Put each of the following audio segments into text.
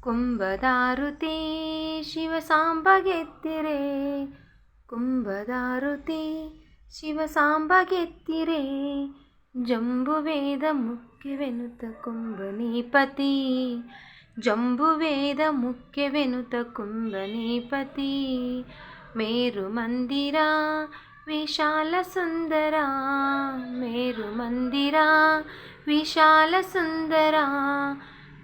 ಕುಂಭದಾರುತಿ ಶಿವ ಸಾಂಬಗೆತ್ತಿರೆ, ಕುಂಭದಾರುತಿ ಶಿವ ಸಾಂಬಗೆತ್ತಿರೆ, ಜಂಬುವೇದ ಮುಖ್ಯವೆನುತ ಕುಂಭನೀಪತಿ, ಜಂಬುವೇದ ಮುಖ್ಯವೆನುತ ಕುಂಭನೀಪತಿ. ಮೇರು ಮಂದಿರ, ವಿಶಾಲ ಸುಂದರ, ಮೇರು ಮಂದಿರ, ವಿಶಾಲ ಸುಂದರ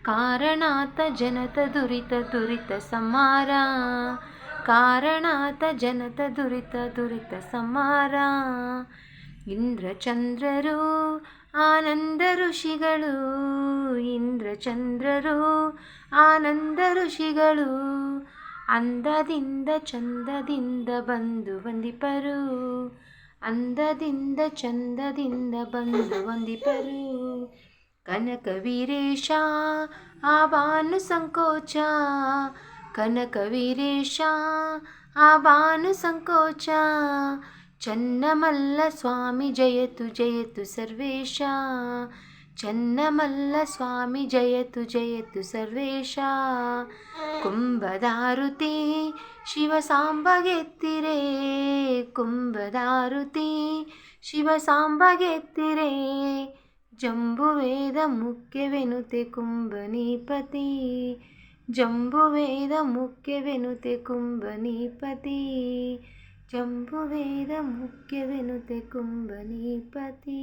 ಕಾರಣಾತ ಜನತ ದುರಿತ ದುರಿತ ಸಮಾರ ಕಾರಣಾತ ಜನತ ದುರಿತ ದುರಿತ ಸಮಾರ ಇಂದ್ರಚಂದ್ರರು, ಆನಂದ ಋಷಿಗಳು. ಇಂದ್ರಚಂದ್ರರು, ಆನಂದ ಋಷಿಗಳು. ಅಂದದಿಂದ ಚಂದದಿಂದ ಬಂದು ವಂದಿಪರು. ಅಂದದಿಂದ ಚಂದದಿಂದ ಬಂದು ವಂದಿಪರು. ಕನಕ ವೀರೇಶ ಆವಾನು ಸಂಕೋಚ ಕನಕ ವೀರೇಶ ಆವಾನು ಸಂಕೋಚ ಚನ್ನಮಲ್ಲ ಸ್ವಾಮಿ ಜಯತು ಜಯತು ಸರ್ವೇಶ ಚನ್ನಮಲ್ಲ ಸ್ವಾಮಿ ಜಯತು ಜಯತು ಸರ್ವೇಶ ಕುಂಭದಾರುತಿ ಶಿವ ಸಾಂಬಗೆತ್ತಿರೆ ಕುಂಭದಾರುತಿ ಶಿವ ಸಾಂಬಗೆತ್ತಿರೆ ಜಂಬುವೇದ ಮುಖ್ಯವೆನುತೆ ಕುಂಭನೀಪತಿ ಜಂಬುವೇದ ಮುಖ್ಯವೆನುತೆ ಕುಂಭನೀಪತಿ ಜಂಬುವೇದ ಮುಖ್ಯವೆನುತೆ ಕುಂಭನೀಪತಿ